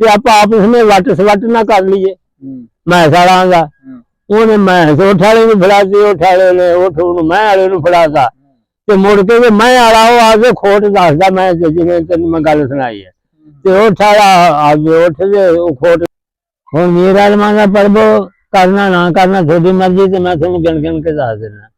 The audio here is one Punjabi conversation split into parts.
ਤੇ ਆਪਾਂ ਆਪਸ ਵਿੱਚ ਵੱਟ ਸਵੱਟ ਨਾ ਕਰ ਲਈਏ। ਮੈਂ ਸਾਲਾਂ ਦਾ ਉਹਨੇ ਮੈਂ ਉਠ ਵਾਲੇ ਨੂੰ ਫੜਾਤੀ ਉਠ ਵਾਲੇ ਨੇ ਉਠ ਨੂੰ ਮੈਂ ਵਾਲੇ ਨੂੰ ਫੜਾਤਾ। ਤੇ ਮੁੜ ਕੇ ਵੀ ਮੈਂ ਵਾਲਾ ਉਹ ਆ ਕੇ ਖੋਟ ਦੱਸਦਾ ਮੈਂ ਜਿਵੇਂ ਤੈਨੂੰ ਮੈਂ ਗੱਲ ਸੁਣਾਈ ਹੈ। ਤੇ ਉਹ ਠਾਲਾ ਆ ਕੇ ਉੱਠ ਦੇ ਉਹ ਖੋਟ ਹੁਣ ਮੇਰਾ ਰਮਾਨਾ ਪਰਬੋ ਕਰਨਾ ਨਾ ਕਰਨਾ ਤੁਹਾਡੀ ਮਰਜ਼ੀ ਤੇ ਮੈਂ ਤੁਹਾਨੂੰ ਗਿਣ ਗਿਣ ਕੇ ਦੱਸ ਦਿੰਦਾ।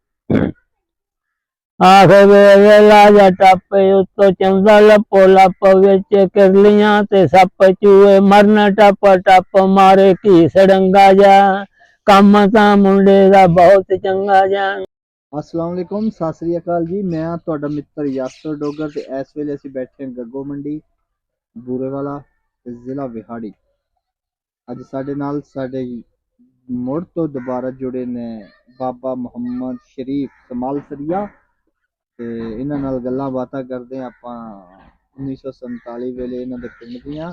ਆਖੇ ਵੇ ਲਾਜਾ ਟੱਪੇ ਉੱਤੋਂ ਚੰਦਾ ਲਪੋ ਲੱਪ ਵਿੱਚ ਕਿਰਲੀਆਂ ਤੇ ਸੱਪ ਚੂਏ ਮਰਨ ਟੱਪ ਟੱਪ ਮਾਰੇ ਕੀ ਸੜੰਗਾ ਜਾ ਕੰਮ ਤਾਂ ਮੁੰਡੇ ਦਾ ਬਹੁਤ ਚੰਗਾ ਜਾ ਅਸਲਾਮ ਅਲੈਕੁਮ, ਸਤਿ ਸ੍ਰੀ ਅਕਾਲ ਜੀ। ਮੈਂ ਤੁਹਾਡਾ ਮਿੱਤਰ ਯਾਸਰ ਡੋਗਰ ਤੇ ਇਸ ਵੇਲੇ ਅਸੀਂ ਬੈਠੇ ਹਾਂ ਗੱਗੋ ਮੰਡੀ, ਬੂਰੇਵਾਲਾ ਜ਼ਿਲ੍ਹਾ ਵਿਹਾੜੀ। ਅੱਜ ਸਾਡੇ ਨਾਲ ਸਾਡੇ ਮੁੜ ਤੋਂ ਦੁਬਾਰਾ ਜੁੜੇ ਨੇ ਬਾਬਾ ਮੁਹੰਮਦ ਸ਼ਰੀਫ ਕਮਾਲ ਸਰੀਆ। ਤੇ ਇਹਨਾਂ ਨਾਲ ਗੱਲਾਂ ਬਾਤਾਂ ਕਰਦੇ ਆਪਾਂ 1947 ਵੇਲੇ ਇਹਨਾਂ ਦੇ ਪਿੰਡ ਦੀਆਂ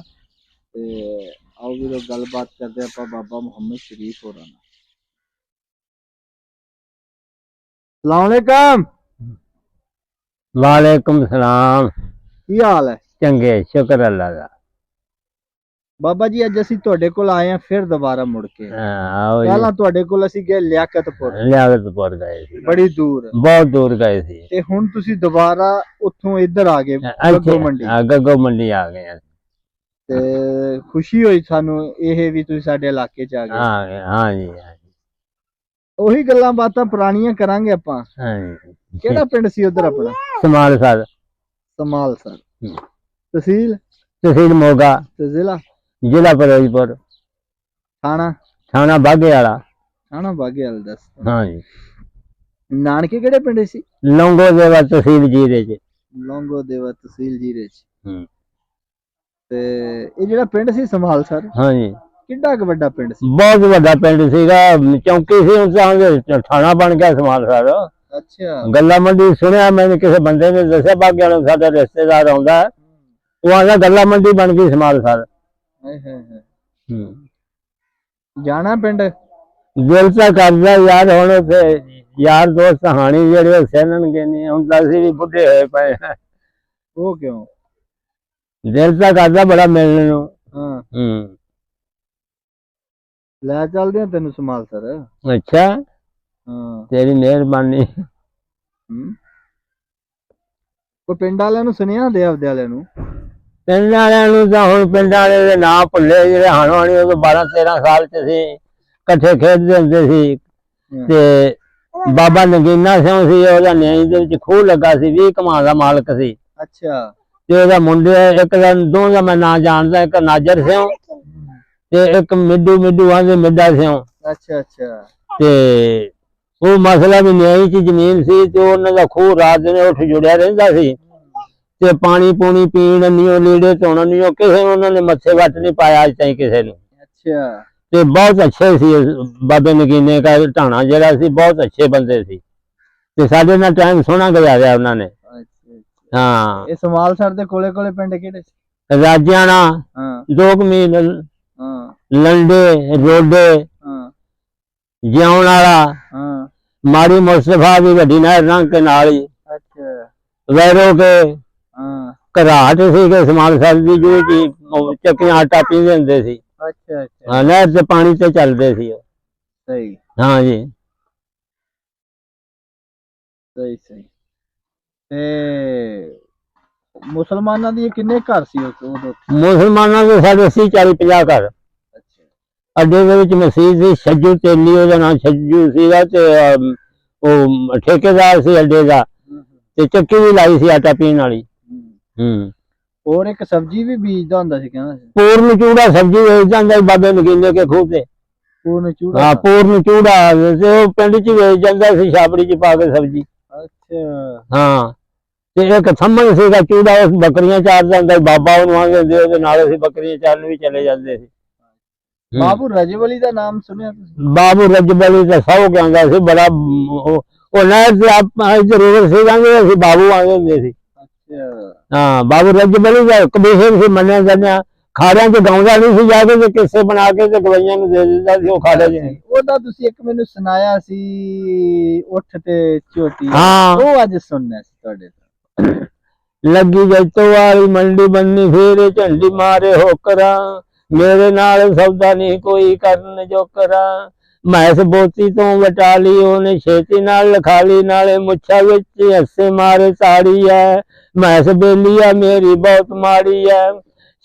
ਤੇ ਆਓ ਵੀ ਗੱਲਬਾਤ ਕਰਦੇ ਆਪਾਂ ਬਾਬਾ ਮੁਹੰਮਦ ਸ਼ਰੀਫ ਹੋਰਾਂ ਨਾਲ। ਸਲਾਮ ਅਲੈਕਮ। ਵਾਲੇਕੁਮ ਸਲਾਮ। ਕੀ ਹਾਲ ਹੈ? ਚੰਗੇ ਸ਼ੁਕਰ ਅੱਲਾ ਦਾ। ਬਾਬਾ ਜੀ ਅੱਜ ਅਸੀਂ ਤੁਹਾਡੇ ਕੋਲ ਆਏ ਹਾਂ ਫਿਰ ਦੁਬਾਰਾ ਮੁੜ ਕੇ। ਹਾਂ, ਆਓ ਜੀ। ਪਹਿਲਾਂ ਤੁਹਾਡੇ ਕੋਲ ਅਸੀਂ ਗਏ ਲਿਆਕਤਪੁਰ। ਲਿਆਕਤਪੁਰ ਗਏ ਸੀ। ਬੜੀ ਦੂਰ। ਬਹੁਤ ਦੂਰ ਗਏ ਸੀ। ਤੇ ਹੁਣ ਤੁਸੀਂ ਦੁਬਾਰਾ ਉੱਥੋਂ ਇੱਧਰ ਆ ਗਏ ਗੱਗੋ ਮੰਡੀ। ਹਾਂ, ਗੱਗੋ ਮੰਡੀ ਆ ਗਏ। ਤੇ ਖੁਸ਼ੀ ਹੋਈ ਸਾਨੂੰ ਇਹ ਵੀ ਤੁਸੀਂ ਸਾਡੇ ਇਲਾਕੇ 'ਚ ਆ ਗਏ। ਹਾਂ ਹਾਂ ਜੀ ਉਹੀ ਗੱਲਾਂ ਬਾਤਾਂ ਪੁਰਾਣੀਆਂ ਕਰਾਂਗੇ ਆਪਾਂ। ਹਾਂ ਜੀ। ਕਿਹੜਾ ਪਿੰਡ ਸੀ ਉਧਰ ਆਪਣਾ? Small sir. Small sir. ਤਹਿਸੀਲ? ਤਹਿਸੀਲ ਮੋਗਾ। ਤੇ ਜ਼ਿਲ੍ਹਾ? ਜ਼ਿਲ੍ਹਾ ਫਿਰੋਜ਼ਪੁਰ। ਥਾਣਾ? ਥਾਣਾ ਬਾਗੇ ਵਾਲਾ। ਥਾਣਾ ਬਾਗੇਵਾਲ ਦੱਸ। ਹਾਂ ਜੀ। ਨਾਨਕੇ ਕਿਹੜੇ ਪਿੰਡ ਸੀ? ਲੰਗੋ ਦੇਵਾ ਤਹਿਸੀਲ ਜੀਰੇ ਚ। ਲੌਂਗੋ ਦੇਵਾ ਤਹਿਸੀਲ ਜੀਰੇ 'ਚ। ਹੂੰ। ਤੇ ਇਹ ਜਿਹੜਾ ਪਿੰਡ ਸੀ ਸਮਾਲ ਸਰ? ਹਾਂ ਜੀ। ਕਿੱਡਾ ਕੁ ਵੱਡਾ ਪਿੰਡ ਸੀ? ਬਹੁਤ ਵੱਡਾ ਪਿੰਡ ਸੀਗਾ। ਚੌਂਕੀ ਸੀ ਹੁਣ ਤਾਂ। ਥਾਣਾ ਬਣ ਗਿਆ ਸਮਾਲ ਸਰ। ਅੱਛਾ। ਗੱਲਾ ਮੰਡੀ ਸੁਣਿਆ ਮੈਨੂੰ ਕਿਸੇ ਬੰਦੇ ਨੇ ਦੱਸਿਆ ਬਾਗੇ ਵਾਲਾ ਸਾਡਾ ਰਿਸ਼ਤੇਦਾਰ ਆਉਂਦਾ। ਉਹ ਆਂਦਾ ਗੱਲਾ ਮੰਡੀ ਬਣ ਗਈ ਸਮਾਲ ਸਰ। ਹਾਏ ਹਾਏ ਹਾਏ ਹੂੰ। ਜਾਣਾ ਪਿੰਡ? ਦਿਲ ਤਾਂ ਕਰਦਾ ਯਾਰ ਹੁਣ ਉੱਥੇ ਯਾਰ ਦੋਸਤ ਹਾਣੀ ਜਿਹੜੇ ਉਹ ਸਹਿਣਗੇ ਨਹੀਂ ਹੁਣ ਤਾਂ ਅਸੀਂ ਵੀ ਬੁੱਢੇ ਹੋਏ ਪਏ ਹਾਂ। ਉਹ ਕਿਉਂ? ਦਿਲ ਤਾਂ ਕਰਦਾ ਬੜਾ ਮਿਲਣ ਨੂੰ। ਹਾਂ। ਹੂੰ। ਲੈ ਚੱਲਦੇ ਆ ਤੈਨੂੰ ਸਮਾਲ ਸਰ। ਅੱਛਾ। ਹਾਂ। ਤੇਰੀ ਮਿਹਰਬਾਨੀ। ਹੂੰ। ਕੋਈ ਪਿੰਡ ਵਾਲਿਆਂ ਨੂੰ ਸੁਨੇਹਾ ਦੇ ਆਪਦੇ ਵਾਲਿਆਂ ਨੂੰ? ਪਿੰਡ ਵਾਲਿਆਂ ਨੂੰ ਤਾਂ ਹੁਣ ਪਿੰਡ ਵਾਲੇ ਦੇ ਨਾਂ ਭੁੱਲੇ ਜਿਹੜੇ ਹਾਣਵਾਣੀ ਉਹ 12 13 ਸਾਲ ਚ ਸੀ ਇਕੱਠੇ ਖੇਡਦੇ ਹੁੰਦੇ ਸੀ। ਤੇ ਬਾਬਾ ਨਗੀਨਾ ਸਿੰਘ ਸੀ ਉਹਦਾ ਨਿਆਂ ਦੇ ਵਿੱਚ ਖੂਹ ਲੱਗਾ ਸੀ 20 ਕਮਾਂ ਦਾ ਮਾਲਕ ਸੀ। ਅੱਛਾ। ਤੇ ਉਹਦਾ ਮੁੰਡੇ ਇੱਕ ਦਾ ਦੋ ਦਾ ਮੈਂ ਨਾਂ ਜਾਣਦਾ ਇੱਕ ਨਾਜਰ ਸਿੰਘ ਤੇ ਇੱਕ ਮਿੱਡੂ ਮਿੱਡੂ ਆਂਦੇ ਮਿੱਡਾ ਸਿੰਘ। ਅੱਛਾ ਅੱਛਾ। ਤੇ ਉਹ ਮਸਲਾ ਵੀ ਨਿਆਂ ਚ ਜ਼ਮੀਨ ਸੀ ਤੇ ਉਹਨਾਂ ਦਾ ਖੂਹ ਰਾਤ ਦਿਨ ਉੱਠ ਜੁੜਿਆ ਰਹਿੰਦਾ ਸੀ। ਤੇ ਪਾਣੀ ਪੂਣੀ ਪੀਣ ਨਹੀਂ ਉਹ ਲੀੜੇ ਧੋਣ ਨਹੀਂ ਉਹ ਕਿਸੇ ਉਹਨਾਂ ਨੇ ਮੱਥੇ ਵੱਟ ਨਹੀਂ ਪਾਇਆ ਅੱਜ ਤਾਈਂ ਕਿਸੇ ਨੂੰ। ਅੱਛਾ। ਤੇ ਬਹੁਤ ਅੱਛੇ ਸੀ ਬਾਬੇ ਨਗੀਨੇ ਦਾ ਢਾਣਾ ਜਿਹੜਾ ਸੀ ਬਹੁਤ ਅੱਛੇ ਬੰਦੇ ਸੀ। ਤੇ ਸਾਡੇ ਨਾਲ ਟਾਈਮ ਸੋਹਣਾ ਗੁਜ਼ਾਰਿਆ ਉਹਨਾਂ ਨੇ। ਹਾਂ। ਇਹ ਸਮਾਲ ਸਰ ਦੇ ਕੋਲੇ ਕੋਲੇ ਪਿੰਡ ਕਿਹੜੇ ਸੀ? ਰਾਜਿਆਣਾ ਹਾਂ। ਦੋ ਕੁ ਮੀਲ ਹਾਂ। ਲੰਡੇ ਰੋਡੇ ਹਾਂ। ਜਿਉਣ ਵਾਲਾ ਹਾਂ। ਮਾੜੀ ਮੁਸਤਫਾ ਦੀ ਵੱਡੀ ਨਹਿਰ ਰੰਗ ਕੇ ਨਾਲ ਹੀ ਅੱਛਾ। ਵੈਰੋ ਕੇ ਘਰਾਟ ਸੀਗੇ ਸਮਾਲ ਸਾਹਿਬ ਜੋ ਕਿ ਉਹ ਚੱਕੀਆਂ ਆਟਾ ਪੀਂਦੇ ਹੁੰਦੇ ਸੀ। ਅੱਛਾ ਅੱਛਾ। ਹਾਂ ਨਹਿਰ ਪਾਣੀ ਤੇ ਚੱਲਦੇ ਸੀ ਉਹ। ਸਹੀ। ਹਾਂ ਜੀ। ਸਹੀ ਸਹੀ। ਤੇ ਮੁਸਲਮਾਨਾਂ ਦੀ ਕਿੰਨੇ ਘਰ ਸੀ ਉਦੋਂ ਮੁਸਲਮਾਨਾਂ ਦੇ ਸਾਡੇ 80 40 50 ਘਰ। ਅੱਛਾ। ਅੱਡੇ ਦੇ ਵਿੱਚ ਮਸਜਿਦ ਸੀ ਛੱਜੂ ਤੇਲੀ ਉਹਦਾ ਨਾਮ ਛੱਜੂ ਸੀਗਾ ਤੇ ਉਹ ਠੇਕੇਦਾਰ ਸੀ ਅੱਡੇ ਦਾ। ਤੇ ਚੱਕੀ ਵੀ ਲਾਈ ਸੀ ਆਟਾ ਪੀਣ ਵਾਲੀ। ਹੂੰ। ਹੋਰ ਇੱਕ ਸਬਜ਼ੀ ਵੀ ਬੀਜਦਾ ਹੁੰਦਾ ਸੀ ਕਹਿੰਦਾ ਸੀ। ਪੂਰਨ ਚੂੜਾ ਸਬਜ਼ੀ ਵੇਚ ਜਾਂਦਾ ਸੀ ਬਾਬੇ ਨਗੀਨੇ ਕੇ ਖੂਹ ਤੇ। ਪੂਰਨ ਚੂੜਾ? ਹਾਂ ਪੂਰਨ ਚੂੜਾ ਤੇ ਉਹ ਪਿੰਡ ਚ ਵੇਚ ਜਾਂਦਾ ਸੀ ਛਾਪੜੀ ਚ ਪਾ ਕੇ ਸਬਜ਼ੀ। ਅੱਛਾ। ਹਾਂ ਤੇ ਇੱਕ ਥੰਮਣ ਸੀਗਾ ਚੂੜਾ ਉਸ ਬੱਕਰੀਆਂ ਚਾਰਦਾ ਹੁੰਦਾ ਸੀ ਬਾਬਾ ਉਹਨੂੰ ਆਂਦੇ ਹੁੰਦੇ ਉਹਦੇ ਨਾਲ ਅਸੀਂ ਬੱਕਰੀਆਂ ਚਾਰਨ ਵੀ ਚਲੇ ਜਾਂਦੇ ਸੀ। ਬਾਬੂ ਰਜਵਲੀ ਦਾ ਨਾਮ ਸੁਣਿਆ ਤੁਸੀਂ? ਬਾਬੂ ਰਜਬਲੀ ਦਾ ਸੌ ਕਹਿੰਦਾ ਸੀ ਬੜਾ ਉਹ ਨਹਿਰ ਤੇ ਆਪਾਂ ਜ਼ਰੂਰ ਸੀ ਕਹਿੰਦੇ ਅਸੀਂ ਬਾਬੂ ਆਂਦੇ ਹੁੰਦੇ ਸੀ। ਹਾਂ ਬਾਬੂ ਰਜਬਲੀ ਦਾ ਕਬੀਰ ਸੀ ਮੰਨਿਆ ਜਾਂਦਾ ਖਾੜਿਆਂ 'ਚ ਗਾਉਂਦਾ ਨਹੀਂ ਸੀ ਜਾ ਕੇ ਤੇ ਕਿੱਸੇ ਬਣਾ ਕੇ ਤੇ ਗਵਈਆਂ ਨੂੰ ਦੇ ਦਿੰਦਾ ਸੀ ਉਹ ਖਾੜੇ 'ਚ ਉਹਦਾ ਤੁਸੀਂ ਇੱਕ ਮੈਨੂੰ ਸੁਣਾਇਆ ਸੀ ਉੱਠ ਤੇ ਝੋਟੀ। ਹਾਂ। ਉਹ ਅੱਜ ਸੁਣਨਾ ਸੀ ਤੁਹਾਡੇ ਤੋਂ। ਲੱਗੀ ਜੈਤੋ ਵਾਲੀ ਮੰਡੀ ਬੰਨੀ ਫੇਰੇ ਝੰਡੀ ਮਾਰੇ ਹੋਕਰਾਂ। ਮੇਰੇ ਨਾਲ ਸੌਦਾ ਨਹੀਂ ਕੋਈ ਕਰਨ ਜੋ ਕਰਾਂ ਮੈਸ ਬੋਤੀ ਤੋਂ ਵਟਾ ਲਈ ਉਹਨੇ ਛੇਤੀ ਨਾਲ ਲਿਖਾ ਲਈ ਨਾਲੇ ਮੁੱਛਾਂ ਵਿੱਚ ਹੱਸੇ ਮਾਰੇ ਤਾੜੀ ਐ। ਮੈਂ ਬੇਲੀ ਆ, ਮੇਰੀ ਬਹੁਤ ਮਾੜੀ ਐ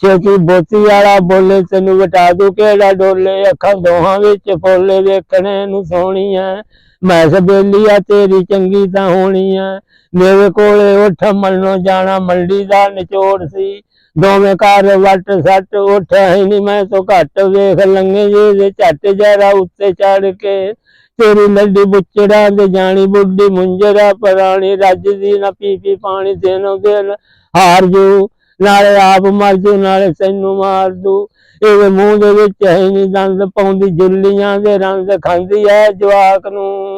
ਛੇਤੀ ਬੋਤੀ ਵਾਲਾ ਬੋਲੇ, ਤੈਨੂੰ ਵਟਾ ਦੂ ਕਿਹੜਾ ਡੋਲੇ? ਅੱਖਾਂ ਦੋਹਾਂ ਵਿੱਚ ਫੋਲੇ ਵੇਖਣੇ ਨੂੰ ਸੋਹਣੀ ਐ ਮੈਂ ਬੇਲੀ ਆ, ਤੇਰੀ ਚੰਗੀ ਤਾਂ ਹੋਣੀ ਐ ਮੇਰੇ ਕੋਲੇ ਉੱਠ ਮਲਨੋਂ ਜਾਣਾ, ਮੰਡੀ ਦਾ ਨਿਚੋੜ ਸੀ। ਦੋਵੇਂ ਘਰ ਵੱਟ ਸੱਟ, ਉੱਠਿਆ ਹੀ ਨਹੀਂ ਮੈਂ ਤੋਂ ਘੱਟ ਵੇਖ ਲੰਗੇ ਜੇ ਦੇ ਝੱਟ ਜਰਾ ਉੱਤੇ ਚੜ ਕੇ। ਤੇਰੀ ਲੱਡੀ ਬੁੱਚੜਾ ਤੇ ਜਾਣੀ ਬੁੱਢੀ ਮੁੰਜਰਾ ਪਰਾਣੀ ਰੱਜਦੀ ਨਾ ਪੀ ਪੀ ਪਾਣੀ ਦੇਨੋਂ ਦਿਨ ਹਾਰ ਜੂ। ਨਾਲੇ ਆਪ ਮਰ ਜੂ ਨਾਲੇ ਤੈਨੂੰ ਮਾਰ ਦੂ। ਇਹਦੇ ਮੂੰਹ ਦੇ ਵਿੱਚ ਹੈ ਨਹੀਂ ਦੰਦ ਪਾਉਂਦੀ ਜੁੱਲੀਆਂ ਦੇ ਰੰਗ ਖਾਂਦੀ ਐ ਜਵਾਕ ਨੂੰ।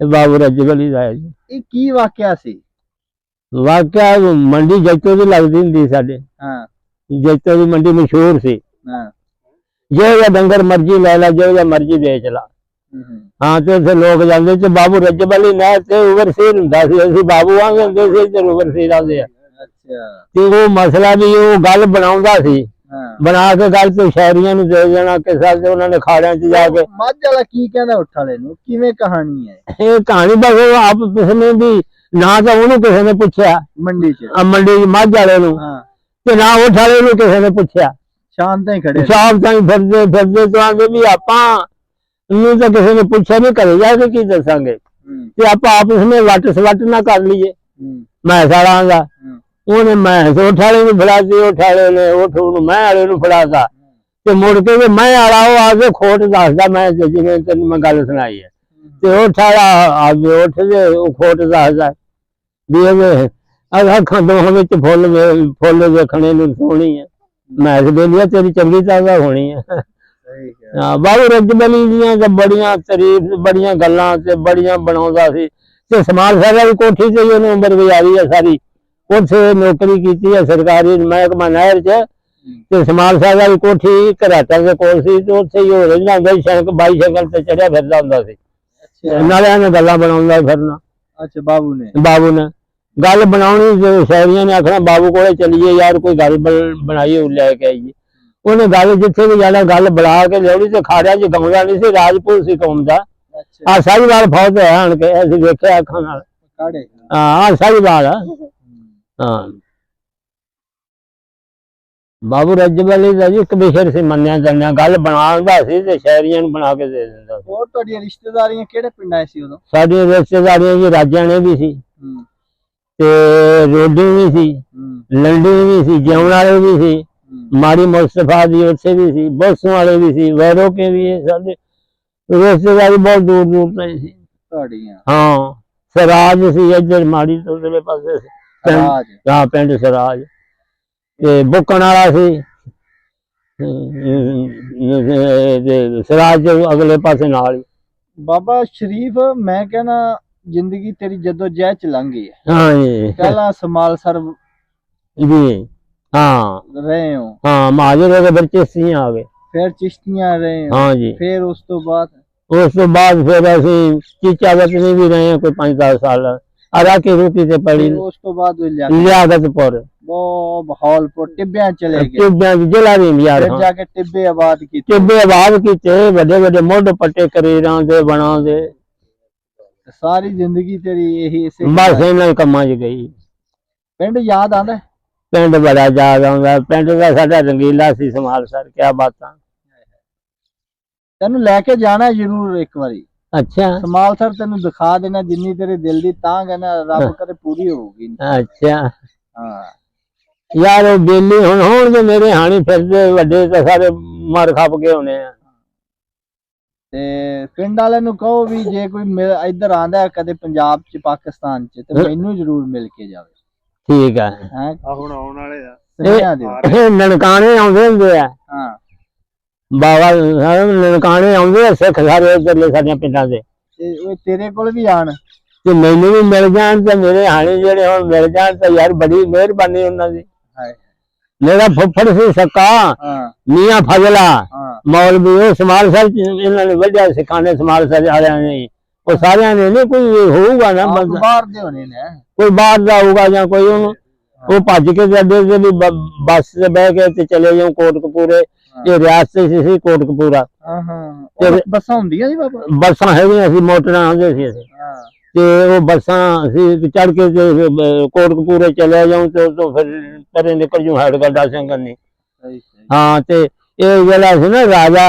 ਇਹ ਬਾਬੂ ਰੱਜਗਲੀ ਦਾ ਹੈ ਜੀ। ਇਹ ਕੀ ਵਾਕਿਆ ਸੀ? ਵਾਕਿਆ ਮੰਡੀ ਜੈਤੋ ਦੀ ਲੱਗਦੀ ਹੁੰਦੀ ਸਾਡੇ। ਹਾਂ। ਜੈਤੋ ਦੀ ਮੰਡੀ ਮਸ਼ਹੂਰ ਸੀ। ਹਾਂ। ਜੇ ਜਾਂ ਡੰਗਰ ਮਰਜ਼ੀ ਲੈ ਲੈ ਜੋ ਜਾਂ ਮਰਜ਼ੀ ਵੇਚ ਲਾ। ਹਾਂ ਤੇ ਉੱਥੇ ਲੋਕ ਜਾਂਦੇ ਤੇ ਬਾਬੂ ਰੱਜਬਲੀ ਨਹਿਰ ਤੇ ਓਵਰਸੀਰ ਹੁੰਦਾ ਸੀ ਅਸੀਂ ਬਾਬੂ ਆਂਗੇ ਹੁੰਦੇ ਸੀ ਤੇ ਓਵਰਸੀਰ ਆਉਂਦੇ ਆ। ਅੱਛਾ। ਤੇ ਉਹ ਮਸਲਾ ਵੀ ਉਹ ਗੱਲ ਬਣਾਉਂਦਾ ਸੀ। ਬਣਾ ਕੇ ਗੱਲ ਤੇ ਸ਼ਹਿਰੀਆਂ ਨੂੰ ਦੇ ਦੇਣਾ ਕਿ ਸਾਡੇ ਉਹਨਾਂ ਨੇ ਖਾੜਿਆਂ 'ਚ ਜਾ ਕੇ। ਮੱਝ ਵਾਲਾ ਕੀ ਕਹਿੰਦਾ ਉੱਠ ਵਾਲੇ ਨੂੰ? ਕਿਵੇਂ ਕਹਾਣੀ ਹੈ? ਇਹ ਕਹਾਣੀ ਬਸ ਉਹ ਆਪ ਕਿਸੇ ਨੇ ਵੀ ਨਾ ਤਾਂ ਉਹਨੂੰ ਕਿਸੇ ਨੇ ਪੁੱਛਿਆ। ਮੰਡੀ 'ਚ। ਆ ਮੰਡੀ 'ਚ ਮੱਝ ਵਾਲੇ ਨੂੰ। ਤੇ ਨਾ ਉਹ ਠਾਲੇ ਨੂੰ ਕਿਸੇ ਨੇ ਪੁੱਛਿਆ। ਸ਼ਾਮ ਤਾਈਂ ਖੜੇ ਸ਼ਾਮ ਤਾਈਂ ਫਿਰਦੇ ਫਿਰਦੇ ਤੋਂ ਆਂਦੇ ਵੀ ਆਪਾਂ ਨੂੰ ਤਾਂ ਕਿਸੇ ਨੇ ਪੁੱਛਿਆ ਨਹੀਂ ਘਰੇ ਜਾ ਕੇ ਕੀ ਦੱਸਾਂਗੇ। ਤੇ ਆਪਾਂ ਆਪਸ ਵਿੱਚ ਵੱਟ ਸਵੱਟ ਨਾ ਕਰ ਲਈਏ। ਮੈਂ ਸਾਲਾਂ ਦਾ ਹਮ, ਉਹਨੇ ਮੈਂ ਉਠਾਲੇ ਨੂੰ ਫੜਾਤੀ ਉਠਾਲੇ ਨੇ ਉਠ ਨੂੰ ਮੈਂ ਵਾਲੇ ਨੂੰ ਫੜਾਤਾ। ਤੇ ਮੁੜ ਕੇ ਵੀ ਮੈਂ ਵਾਲਾ ਉਹ ਆ ਕੇ ਖੋਟ ਦੱਸਦਾ ਮੈਂ ਜਿਵੇਂ ਤੈਨੂੰ ਮੈਂ ਗੱਲ ਸੁਣਾਈ ਹੈ। ਤੇ ਉਹ ਠਾਲਾ ਆ ਕੇ ਉੱਠ ਕੇ ਉਹ ਖੋਟ ਦੱਸਦਾ। ਵੀ ਇਹ ਅਗਾ ਅੱਖਾਂ ਦੋਹਾਂ ਵਿੱਚ ਫੁੱਲ ਫੁੱਲ ਵੇਖਣੇ ਨੂੰ ਸੋਹਣੀ ਹੈ। ਮੈਂ ਲਿਆ ਤੇਰੀ ਚੰਗੀ ਤਰ੍ਹਾਂ ਹੋਣੀ ਹੈ ਸਹੀ ਹੈ ਹਾਂ ਬਾਬੂ ਰਜਬਲੀ ਦੀਆਂ ਤਾਂ ਬੜੀਆਂ ਤਾਰੀਫ ਬੜੀਆਂ ਗੱਲਾਂ ਤੇ ਬੜੀਆਂ ਬਣਾਉਂਦਾ ਸੀ। ਤੇ ਸਮਾਲ ਸਾਹਿਬ ਦੀ ਕੋਠੀ ਤੇ ਉਹਨੇ ਉਮਰ ਗੁਜ਼ਾਰੀ ਹੈ ਸਾਰੀ। ਉੱਥੇ ਨੌਕਰੀ ਕੀਤੀ ਹੈ ਸਰਕਾਰੀ ਮਹਿਕਮਾ ਨਹਿਰ 'ਚ। ਤੇ ਸਮਾਲ ਸਾਹਿਬ ਦੀ ਕੋਠੀ ਘਰਾਟਾਂ ਦੇ ਕੋਲ ਸੀ ਤੇ ਉੱਥੇ ਹੀ ਹੋ ਰਹਿੰਦਾ ਹੁੰਦਾ ਸ਼ੰਕ ਬਾਈ ਸ਼ਕਲ ਤੇ ਚੜਿਆ ਫਿਰਦਾ ਹੁੰਦਾ ਸੀ। ਅੱਛਾ। ਨਾਲੇ ਇਹਨੇ ਗੱਲਾਂ ਬਣਾਉਂਦਾ ਫਿਰਨਾ। ਅੱਛਾ ਬਾਬੂ ਨੇ। ਬਾਬੂ ਨੇ। ਗੱਲ ਬਣਾਉਣੀ ਸ਼ਹਿਰੀਆਂ ਨੇ ਆਖਣਾ ਬਾਬੂ ਕੋਲੇ ਚੱਲੀਏ ਯਾਰ ਕੋਈ ਗੱਲ ਬਣ- ਬਣਾਈਏ ਉਹ ਲੈ ਕੇ ਆਈਏ। ਉਹਨੇ ਗੱਲ ਜਿੱਥੇ ਵੀ ਜਾਣਾ ਗੱਲ ਬੁਲਾ ਕੇ ਲਿਆਉਣੀ ਤੇ ਖਾੜਿਆਂ 'ਚ ਗਾਉਂਦਾ ਨਹੀਂ ਸੀ ਰਾਜਪੂਤ ਸੀ ਕੌਮ ਦਾ। ਆ ਸਾਰੀ ਵਾਰ ਫੌਜ ਹੈ ਆਣ ਕੇ ਅਸੀਂ ਵੇਖਿਆ ਅੱਖਾਂ ਨਾਲ। ਹਾਂ ਸਾਰੀ ਵਾਰ ਹਾਂ। ਬਾਬੂ ਰਜਬਲੀ ਦਾ ਜੀ ਕਮਿਸ਼ਨਰ ਸੀ ਮੰਨਿਆ ਜਾਂਦਾ ਗੱਲ ਬਣਾਉਂਦਾ ਸੀ ਤੇ ਸ਼ਹਿਰੀਆਂ ਨੂੰ ਬਣਾ ਕੇ ਦੇ ਦਿੰਦਾ ਹੋਰ ਤੁਹਾਡੀਆਂ ਰਿਸ਼ਤੇਦਾਰੀਆਂ ਕਿਹੜੇ ਪਿੰਡਾਂ ਸੀ ਉਦੋਂ? ਸਾਡੀਆਂ ਰਿਸ਼ਤੇਦਾਰੀਆਂ ਜੀ ਰਾਜਾਂ ਨੇ ਵੀ ਸੀ। ਤੇ ਰੋਡੀ ਵੀ ਸੀ ਲੰਡੀ ਵੀ ਸੀ ਜਿਉਣ ਵਾਲੇ ਵੀ ਸੀ ਮਾੜੀ ਮੁਸਤਫਾ ਦੀ ਉੱਥੇ ਵੀ ਸੀ ਬੋਸੋਂ ਵਾਲੇ ਵੀ ਸੀ ਵੈਰੋ ਕੇ ਵੀ ਸਾਡੇ ਰਿਸ਼ਤੇਦਾਰੀ ਬਹੁਤ ਦੂਰ ਦੂਰ ਤੱਕ ਸੀ। ਤੁਹਾਡੀਆਂ। ਹਾਂ ਸਰਾਜ ਸੀ ਇੱਧਰ ਮਾੜੀ ਤੋਂ ਉਧਰਲੇ ਪਾਸੇ ਸੀ। ਪਿੰਡ- ਰਾਜ ਹਾਂ ਪਿੰਡ ਸਰਾਜ। ਤੇ ਬੁੱਕਣ ਵਾਲਾ ਸੀ। ਤੇ ਸਰਾਜ ਅਗਲੇ ਪਾਸੇ ਨਾਲ ਹੀ। ਬਾਬਾ ਸ਼ਰੀਫ ਮੈਂ ਕਹਿੰਦਾ ਜ਼ਿੰਦਗੀ ਤੇਰੀ ਜਦੋਂ ਜਹਿ ਚ ਲੰਘ ਗਈ ਹੈ। ਹਾਂ ਜੀ ਪਹਿਲਾਂ ਸਮਾਲਸਰ ਜੀ ਹਾਂ। ਰਹੇ ਹੋ। ਹਾਂ ਮਾਜਰੇ ਦੇ ਬੱਚੇ ਸੀ ਆ ਗਏ। ਫਿਰ ਚਿਸ਼ਤੀਆਂ ਰਹੇ ਹੋ। ਹਾਂ ਜੀ। ਫਿਰ ਉਸ ਤੋਂ ਬਾਅਦ? ਉਸ ਤੋਂ ਬਾਅਦ ਫਿਰ ਅਸੀਂ ਚੀਚਾ ਵਤਨੀ ਵੀ ਰਹੇ ਹਾਂ ਕੋਈ 5-10 ਸਾਲ। ਅਰਾ ਕੀ ਰੂਪੀ ਤੇ ਪੜੀ। ਉਸ ਤੋਂ ਬਾਅਦ ਉਹ ਲਿਆ ਲਿਆਦਤਪੁਰ। ਉਹ ਬਹੌਲਪੁਰ ਟਿੱਬਿਆਂ ਚਲੇ ਗਏ। ਟਿੱਬਿਆਂ ਦੀ ਜ਼ਿਲ੍ਹਾ ਵੀ ਯਾਰ ਫਿਰ ਜਾ ਕੇ ਟਿੱਬੇ ਆਬਾਦ ਕੀਤੇ। ਟਿੱਬੇ ਆਬਾਦ ਕੀਤੇ ਵੱਡੇ ਵੱਡੇ ਮੁੱਢ ਪੱਟੇ ਕਰੀਰਾਂ ਦੇ ਬਣਾ ਦੇ ਸਾਰੀ ਜ਼ਿੰਦਗੀ ਤੇਰੀ ਇਹੀ ਇਸੇ ਬਸ ਇਹਨਾਂ ਕੰਮਾਂ 'ਚ ਗਈ। ਪਿੰਡ ਯਾਦ ਆਂਦਾ ਪਿੰਡ ਬੜਾ ਯਾਦ ਆਉਂਦਾ। ਪਿੰਡ ਦਾ ਸਾਡਾ ਰੰਗੀਲਾ ਸੀ ਸਮਾਲ ਸਰ ਕਿਆ ਬਾਤਾਂ। ਤੈਨੂੰ ਲੈ ਕੇ ਜਾਣਾ ਜ਼ਰੂਰ ਇੱਕ ਵਾਰੀ। ਅੱਛਾ। ਸਮਾਲਸਰ ਤੈਨੂੰ ਦਿਖਾ ਦੇਣਾ ਜਿੰਨੀ ਤੇਰੇ ਦਿਲ ਦੀ ਤਾਂਘ ਹੈ ਨਾ ਰੱਬ ਕਰੇ ਪੂਰੀ ਹੋਊਗੀ। ਅੱਛਾ। ਹਾਂ। ਯਾਰ ਉਹ ਬੇਲੀ ਹੁਣ ਹੋਣਗੇ ਮੇਰੇ ਹਾਣੀ ਫਿਰਦੇ ਵੱਡੇ ਤਾਂ ਸਾਰੇ ਮਰ ਖਪ ਗਏ ਹੋਣੇ ਆ। ਤੇ ਪਿੰਡ ਵਾਲਿਆਂ ਨੂੰ ਕਹੋ ਵੀ ਜੇ ਕੋਈ ਮਿਲ- ਇੱਧਰ ਆਂਦਾ ਹੈ ਕਦੇ ਪੰਜਾਬ ਚ ਪਾਕਿਸਤਾਨ ਚ ਤੇ ਮੈਨੂੰ ਜ਼ਰੂਰ ਮਿਲ ਕੇ ਜਾਵੇ। ਠੀਕ ਆ। ਹੈ? ਹੁਣ ਆਉਣ ਵਾਲੇ ਆ। ਦਿਓ ਇਹ ਨਨਕਾਣੇ ਆਉਂਦੇ ਹੁੰਦੇ ਆ। ਹਾਂ। ਬਾਬਾ ਸਾਹਿਬ ਨਨਕਾਣੇ ਆਉਂਦੇ ਆ ਸਿੱਖ ਸਾਰੇ ਉਧਰਲੇ ਸਾਡੀਆਂ ਪਿੰਡਾਂ ਦੇ। ਤੇ ਉਹ ਤੇਰੇ ਕੋਲ ਵੀ ਆਣ। ਤੇ ਮੈਨੂੰ ਵੀ ਮਿਲ ਜਾਣ ਤੇ ਮੇਰੇ ਹਾਣੀ ਜਿਹੜੇ ਹੁਣ ਮਿਲ ਜਾਣ ਤਾਂ ਯਾਰ ਬੜੀ ਮਿਹਰਬਾਨੀ ਉਹਨਾਂ ਦੀ। ਹਾਏ। ਮੇਰਾ ਫੁੱਫੜ ਸੀ ਸਕਾ ਹਾਂ। ਮੀਆਂ ਫਜ਼ਲਾ। ਹਾਂ। ਮੌਲਵੀ ਉਹ ਸਮਾਲ ਚ ਇਹਨਾਂ ਨੇ ਵੱਡਿਆ ਸਿਖਾਣੇ ਸਮਾਲ ਸਾਹਿਬ ਵਾਲਿਆਂ ਨੇ। ਉਹ ਸਾਰਿਆਂ ਨੇ ਨਹੀਂ ਕੋਈ ਹੋਊਗਾ ਨਾ ਬੰਦਾ। ਬਾਹਰ ਦੇ ਹੋਣੇ ਨੇ। ਕੋਈ ਬਾਹਰ ਦਾ ਹੋਊਗਾ ਜਾਂ ਕੋਈ ਉਹਨੂੰ ਉਹ ਭੱਜ ਕੇ ਜਾਂਦੇ ਸੀ ਵੀ ਬੱਸ 'ਤੇ ਬਹਿ ਕੇ ਤੇ ਚਲੇ ਜਾਉ ਕੋਟਕਪੂਰੇ। ਇਹ ਰਿਆਸਤ ਸੀ ਸੀ ਕੋਟਕਪੂਰਾ। ਹਾਂ ਹਾਂ। ਬੱਸਾਂ ਹੁੰਦੀਆਂ ਜੀ ਬਾਬਾ? ਬੱਸਾਂ ਹੈਗੀਆਂ ਸੀ ਮੋਟਰਾਂ ਆਉਂਦੇ ਸੀ ਅਸੀਂ। ਹਾਂ। ਤੇ ਉਹ ਬੱਸਾਂ ਅਸੀਂ ਚੜ ਕੇ ਕੋਟਕਪੂਰੇ ਚਲੇ ਜਾਉ ਤੇ ਉਦੋਂ ਫਿਰ ਪਰੇ ਨਿਕਲ ਜੂ ਹੈਡਗੱਡਾ ਸਿੰਘ ਸਹੀ। ਹਾਂ ਤੇ ਇਹ ਜਿਹੜਾ ਸੀ ਨਾ ਰਾਜਾ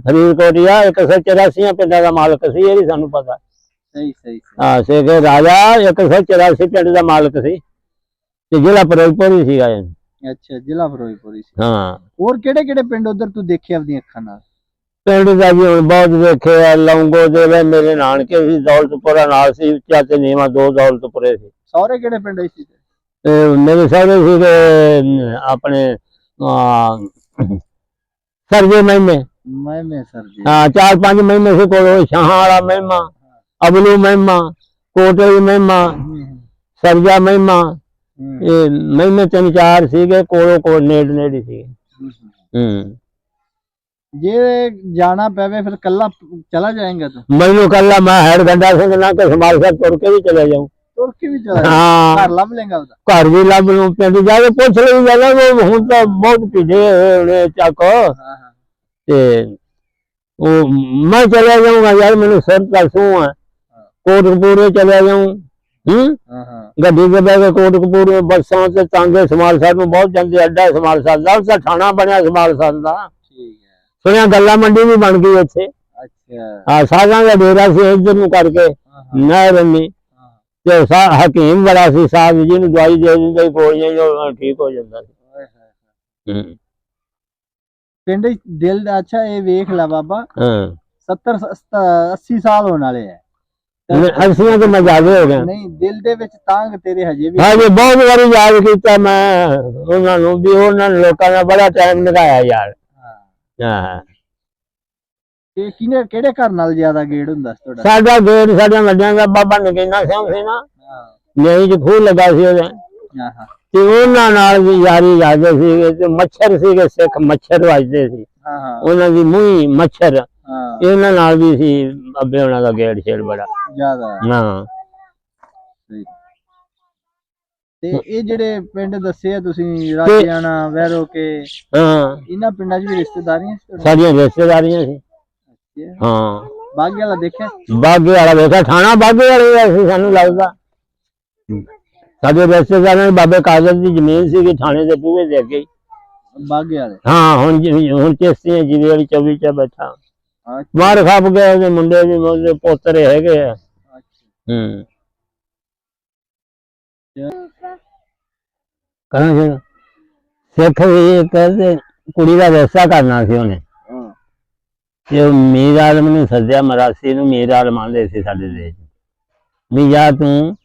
ਫਰੀਦਕੋਟਿਆ 184 ਪਿੰਡਾਂ ਦਾ ਮਾਲਕ ਸੀ ਇਹ ਵੀ ਸਾਨੂੰ ਪਤਾ ਸਹੀ ਸਹੀ। ਹਾਂ ਸੇ ਕਿ ਰਾਜਾ 184 ਪਿੰਡ ਦਾ ਮਾਲਕ ਸੀ ਤੇ ਜ਼ਿਲ੍ਹਾ ਫਿਰੋਜ਼ਪੁਰ ਹੀ ਸੀਗਾ ਇਹ। ਅੱਛਾ ਜ਼ਿਲ੍ਹਾ ਫਿਰੋਜ਼ਪੁਰ ਹੀ ਸੀ ਹਾਂ ਹੋਰ ਕਿਹੜੇ ਕਿਹੜੇ ਪਿੰਡ ਉਧਰ ਤੂੰ ਦੇਖੇ ਆਪਣੀਆਂ ਅੱਖਾਂ ਨਾਲ ਪਿੰਡ ਦਾ ਵੀ ਹੁਣ ਬਹੁਤ ਵੇਖੇ ਆ ਲੌਂਗੋ ਦੇ ਵੇ ਮੇਰੇ ਨਾਨਕੇ ਸੀ ਦੌਲਤਪੁਰਾ ਨਾਲ ਸੀ ਉੱਚਾ ਤੇ ਨੀਵਾਂ ਦੋ ਦੌਲਤਪੁਰੇ ਸੀ ਸਹੁਰੇ ਕਿਹੜੇ ਪਿੰਡ ਸੀ ਤੇ? ਮੇਰੇ ਸਹੁਰੇ ਅਮ, ਆਪਣੇ ਅਮ, ਸਰਜੇ ਮਹੀਨੇ ਮੈਂ ਮੈਂ ਸਰ ਜੀ ਹਾਂ ਚਾਰ ਪੰਜ ਮਹੀਨੇ ਸੀ ਕੋਲ ਸ਼ਾਹਾਂ ਵਾਲਾ ਮਹਿਮਾ ਅਬਲੂ ਮਹਿਮਾ ਕੋਟਲੀ ਮਹਿਮਾ ਹੂੰ, ਸਰਜਾ ਮਹਿਮਾ ਹੂੰ, ਇਹ ਮਹਿਮੇ ਤਿੰਨ ਚਾਰ ਸੀਗੇ ਕੋਲੋਂ ਕੋਲ ਨੇੜ ਨੇੜ ਹੀ ਸੀਗੇ ਹੂੰ, ਹੂੰ। ਹੂੰ ਜੇ ਜਾਣਾ ਪਵੇ ਫਿਰ ਕੱਲਾ ਚਲਾ ਜਾਏਗਾ ਤੂੰ ਮੈਨੂੰ ਕੱਲਾ ਮੈਂ ਹੈਡ ਗੰਡਾ ਤੁਰ ਕੇ ਵੀ ਹਾਂ। ਘਰ ਲੱਭ ਲੇਗਾ ਉਹਦਾ। ਘਰ ਵੀ ਲੱਭ ਲੂੰ ਪਿੰਡ ਜਾ ਕੇ ਪੁੱਛ ਲਈ ਜਾਗਾ ਉਹ ਹੁਣ ਤਾਂ ਬਹੁਤ ਭਿੱਜੇ ਹੋਏ ਨੇ ਚੱਕ। ਹਾਂ ਹਾਂ। ਤੇ ਉਹ ਮੈਂ ਚਲੇ ਜਾਊਂਗਾ ਯਾਰ ਮੈਨੂੰ ਸਿਰ ਦਾ ਸੂਹ ਹੈ। ਕੋਟਕਪੂਰੇ ਚਲੇ ਜਾਊਂ ਹੂੰ? ਹਾਂ ਹਾਂ। ਗੱਡੀ ਤੇ ਬਹਿ ਕੇ ਕੋਟਕਪੂਰੇ ਬੱਸਾਂ ਤੇ ਤਾਂਗੇ ਸਮਾਲ ਸਾਹਿਬ ਨੂੰ ਬਹੁਤ ਜਾਂਦੇ ਅੱਡਾ ਸਮਾਲ ਸਾਹਿਬ ਦਾ ਦਾ ਥਾਣਾ ਬਣਿਆ ਸਮਾਲ ਸਾਹਿਬ ਦਾ। ਠੀਕ ਹੈ। ਸੁਣਿਆ ਗੱਲਾਂ ਮੰਡੀ ਵੀ ਬਣ ਗਈ ਉੱਥੇ ਅੱਛਾ। ਆ ਸਾਧਾਂ ਦਾ ਡੇਰਾ ਸੀ ਇੱਧਰ ਨੂੰ ਕਰਕੇ ਹਾਂ ਹਾਂ। ਨਹਿਰ ਰੰਨੀ ਹਾਂ ਤੇ ਸਾ ਹਕੀਮ ਬੜਾ ਸੀ ਸਾਹਿਬ ਜੀ ਨੂੰ ਦਵਾਈ ਦੇ ਦਿੰਦੇ ਗੋਲੀਆਂ ਉਹ ਠੀਕ ਹੋ ਜਾਂਦਾ ਸੀ। ਪਿੰਡ ਦਿਲ ਦਾ ਅੱਛਾ ਇਹ ਵੇਖ ਲੈ ਬਾਬਾ ਹਾਂ। 70 80 ਸਾਲ ਹੋਣ ਵਾਲੇ ਹੈ ਅਰਸੀਆਂ ਤੇ ਮੈਂ ਜ਼ਿਆਦਾ ਹੋ ਗਿਆ। ਨਹੀਂ ਦਿਲ ਦੇ ਵਿੱਚ ਤਾਂਗ ਤੇਰੇ ਹਜੇ ਵੀ ਹਾਂ ਜੀ ਬਹੁਤ ਵਾਰੀ ਯਾਦ ਕੀਤਾ ਮੈਂ ਉਹਨਾਂ ਨੂੰ ਵੀ ਉਹਨਾਂ ਲੋਕਾਂ ਦਾ ਬੜਾ ਟਾਈਮ ਲਗਾਇਆ ਯਾਰ। ਹਾਂ। ਹਾਂ। ਇਹ ਕਿਨੇ ਕਿਹੜੇ ਘਰ ਨਾਲ ਜ਼ਿਆਦਾ ਗੇੜ ਹੁੰਦਾ ਸੀ ਤੁਹਾਡਾ? ਸਾਡਾ ਗੇਟ ਸਾਡੀਆਂ ਵੱਡਿਆਂ ਦਾ ਬਾਬਾ ਨਗੀਨਾ ਸਿੰਘ ਸੀ ਨਾ। ਹਾਂ। ਨਹੀਂ ਚ ਖੂਹ ਲੱਗਾ ਸੀ ਉਹਦੇ। ਹਾਂ ਹਾਂ। ਤੇ ਉਹਨਾਂ ਨਾਲ ਵੀ ਯਾਰੀ ਜਾਂਦੇ ਸੀਗੇ ਤੇ ਮੱਛਰ ਸੀਗੇ ਸਿੱਖ ਮੱਛਰ ਵੱਜਦੇ ਸੀ। ਹਾਂ ਹਾਂ। ਉਹਨਾਂ ਦੀ ਮੂੰਹੀ ਮੱਛਰ। ਹਾਂ। ਇਹਨਾਂ ਨਾਲ ਵੀ ਸੀ ਅੱਬੇ ਉਹਨਾਂ ਦਾ ਗੇੜ ਛੇੜ ਬੜਾ। ਜ਼ਿਆਦਾ। ਹਾਂ। ਸਹੀ। ਤੇ ਇਹ ਜਿਹੜੇ ਪਿੰਡ ਦੱਸੇ ਆ ਤੁਸੀਂ ਰਾਜਿਆਣਾ ਵੈਰੋ ਕੇ ਹਾਂ। ਇਹਨਾਂ ਪਿੰਡਾਂ 'ਚ ਵੀ ਰਿਸ਼ਤੇਦਾਰੀਆਂ ਸੀ? ਸਾਡੀਆਂ ਰਿਸ਼ਤੇਦਾਰੀਆਂ ਸੀ। ਹਾਂ। ਬਾਗੀ ਵਾਲਾ ਦੇਖਿਆ? ਬਾਗੇ ਵਾਲਾ ਵੇਖਿਆ ਥਾਣਾ ਬਾਗੇ ਵਾਲੇ ਦਾ ਸੀ ਸਾਨੂੰ ਲੱਗਦਾ। ਸਾਡੇ ਰਿਸ਼ਤੇਦਾਰਾਂ ਦੇ ਬਾਬੇ ਕਾਜ਼ਰ ਦੀ ਜ਼ਮੀਨ ਸੀ ਥਾਣੇ ਦੇ ਪੂਰੇ ਦੇ ਅੱਗੇ ਹੀ। ਬਾਗੇ ਵਾਲੇ? ਹਾਂ ਹੁਣ ਜੀ- ਹੁਣ ਚੇਸਤੀਆਂ ਜਿਵੇਂ ਵਾਲੀ 24 ਚ ਬੈਠਾ। ਅੱਛਾ। ਮਾਰ ਖਾਪ ਗਏ ਉਹਦੇ ਮੁੰਡੇ ਵੀ ਉਹਦੇ ਪੋਤਰੇ ਹੈਗੇ ਆ। ਹੂੰ। ਜੀ ਸਿੱਖ ਵੀ ਕਹਿੰਦੇ ਕੁੜੀ ਦਾ ਰਿਸ਼ਤਾ ਕਰਨਾ ਸੀ ਉਹਨੇ। ਤੇ ਮੀਰ ਆਲਮ ਨੂੰ ਸੱਦਿਆ ਮਰਾਸੀ ਨੂੰ ਮੀਰ ਆਲਮ ਆਂਦੇ ਸੀ ਸਾਡੇ ਦੇਸ਼ ਵੀ ਜਾ ਤੂੰ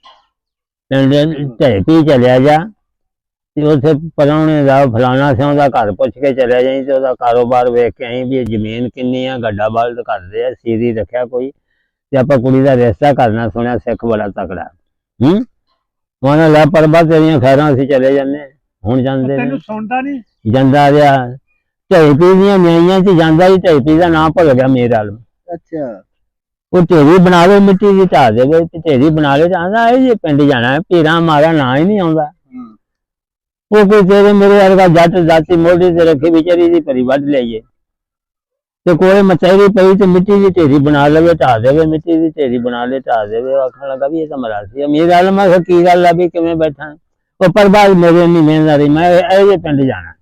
ਪਿੰਡ ਢੇਪੀ ਚਲਿਆ ਜਾ ਤੇ ਉੱਥੇ ਪਰਾਉਣੇ ਦਾ ਫਲਾਣਾ ਸਿਉਂ ਦਾ ਘਰ ਪੁੱਛ ਕੇ ਚਲਿਆ ਜਾਈਂ ਤੇ ਉਹਦਾ ਕਾਰੋਬਾਰ ਵੇਖ ਕੇ ਆਈ ਵੀ ਇਹ ਜ਼ਮੀਨ ਕਿੰਨੀ ਆ ਗੱਡਾ ਬਲਦ ਕਰਦੇ ਆ ਸੀਰੀ ਰੱਖਿਆ ਕੋਈ ਤੇ ਆਪਾਂ ਕੁੜੀ ਦਾ ਰਿਸ਼ਤਾ ਕਰਨਾ ਸੁਣਿਆ ਸਿੱਖ ਬੜਾ ਤਕੜਾ। ਹੂੰ? ਉਹਨਾਂ ਲੈ ਪਰਬਾ ਤੇਰੀਆਂ ਖੈਰਾਂ ਅਸੀਂ ਚਲੇ ਜਾਂਦੇ। ਹੁਣ ਜਾਂਦੇ ਤੈਨੂੰ ਸੁਣਦਾ ਨਹੀਂ। ਜਾਂਦਾ ਰਿਹਾ। ਢੇਪੀ ਦੀਆਂ ਨਿਆਈਆਂ ਚ ਜਾਂਦਾ ਹੀ ਢੇਪੀ ਦਾ ਨਾਂ ਭੁੱਲ ਗਿਆ ਮੀਰ ਆਲਮ ਅੱਛਾ। ਉਹ ਢੇਰੀ ਬਣਾ ਲਓ ਮਿੱਟੀ ਦੀ ਢਾ ਦੇਵੇ ਤੇ ਢੇਰੀ ਬਣਾ ਲੈ ਜਾਂਦਾ ਇਹ ਜੇ ਪਿੰਡ ਜਾਣਾ ਹੈ ਪੀਰਾਂ ਮਾਰਾ ਨਾਂ ਹੀ ਨਹੀਂ ਆਉਂਦਾ। ਹੂੰ। ਉਹ ਕੋਈ ਤੇਰੇ ਮੇਰੇ ਵਰਗਾ ਜੱਟ ਜਾਤੀ ਮੋਢੇ ਤੇ ਰੱਖੀ ਵਿਚਾਰੀ ਦੀ ਪਰੀ ਵੱਢ ਲਈਏ। ਤੇ ਕੋਈ ਮਚੈਰੀ ਪਈ ਤੇ ਮਿੱਟੀ ਦੀ ਢੇਰੀ ਬਣਾ ਲਵੇ ਢਾ ਦੇਵੇ ਮਿੱਟੀ ਦੀ ਢੇਰੀ ਬਣਾ ਲੈ ਢਾ ਦੇਵੇ। ਉਹ ਆਖਣ ਲੱਗਾ ਵੀ ਇਹ ਤਾਂ ਮਰਾਸੀ ਹੈ ਮੇਰਾ ਆਲਮ ਹੈ ਕੀ ਗੱਲ ਆ ਵੀ ਕਿਵੇਂ ਬੈਠਾ? ਉਹ ਪਰਬਾਜ਼ ਮੇਰੇ ਨਹੀਂ ਮਿਲਦਾ ਰਹੀ। ਮੈਂ ਇਹ ਇਹ ਜੇ ਪਿੰਡ ਜਾਣਾ।